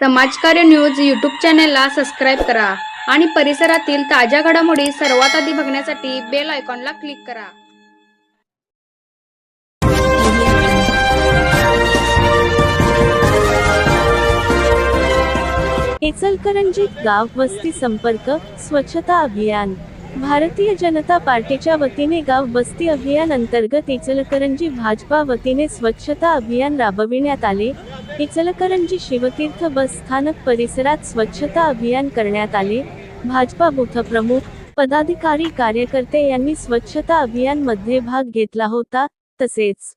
समाजकार्य news YouTube चॅनेलला subscribe करा आणि परिसरातील ताज्या घडामोडी सर्वात आधी बघण्यासाठी बेल आयकॉनला क्लिक करा. इचलकरंजीत गाव वस्ती संपर्क स्वच्छता अभियान. भारतीय जनता पार्टीच्या वतीने गाव बस्ती अभियान अंतर्गत इचलकरंजी भाजपा वतीने स्वच्छता अभियान राबविण्यात आले. इचलकरंजी शिवतीर्थ बस स्थानक परिसरात स्वच्छता अभियान करण्यात आले. भाजपा बूथ प्रमुख पदाधिकारी कार्यकर्ते यांनी स्वच्छता अभियानमध्ये भाग घेतला होता तसेच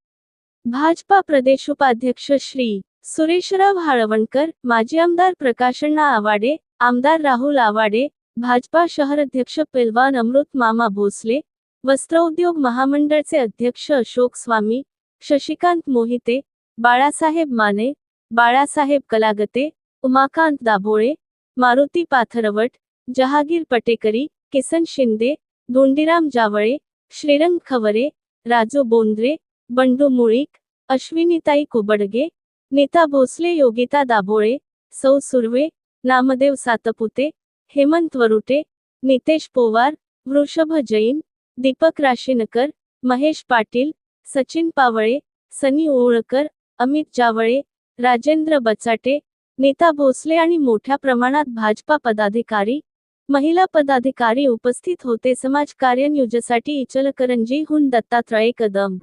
भाजपा प्रदेश उपाध्यक्ष श्री सुरेशराव हाळवणकर माजी आमदार प्रकाशण्णा आवाडे आमदार राहुल आवाडे भाजपा शहराध्यक्ष पेलवान अमृत मामा भोसले वस्त्रोद्योग महामंडळचे अध्यक्ष अशोक स्वामी शशिकांत मोहिते बाळासाहेब माने बाळासाहेब कलागते उमाकांत दाभोळे मारुती पाथरवट जहागीर पटेकरी किसन शिंदे धोंडीराम जावळे श्रीरंग खवरे राजू बोंद्रे बंडू मुळीक अश्विनीताई कुबडगे नीता भोसले योगिता दाभोळे सौ सुर्वे नामदेव सातपुते हेमंत वरुटे नितेश पोवार वृषभ जैन दीपक राशीनकर महेश पाटील सचिन पावळे सनी ओळकर अमित जावळे राजेंद्र बचाटे नेता भोसले आणि मोठ्या प्रमाणात भाजपा पदाधिकारी महिला पदाधिकारी उपस्थित होते. समाज कार्य न्यूजसाठी इचलकरंजीहून दत्तात्रय कदम.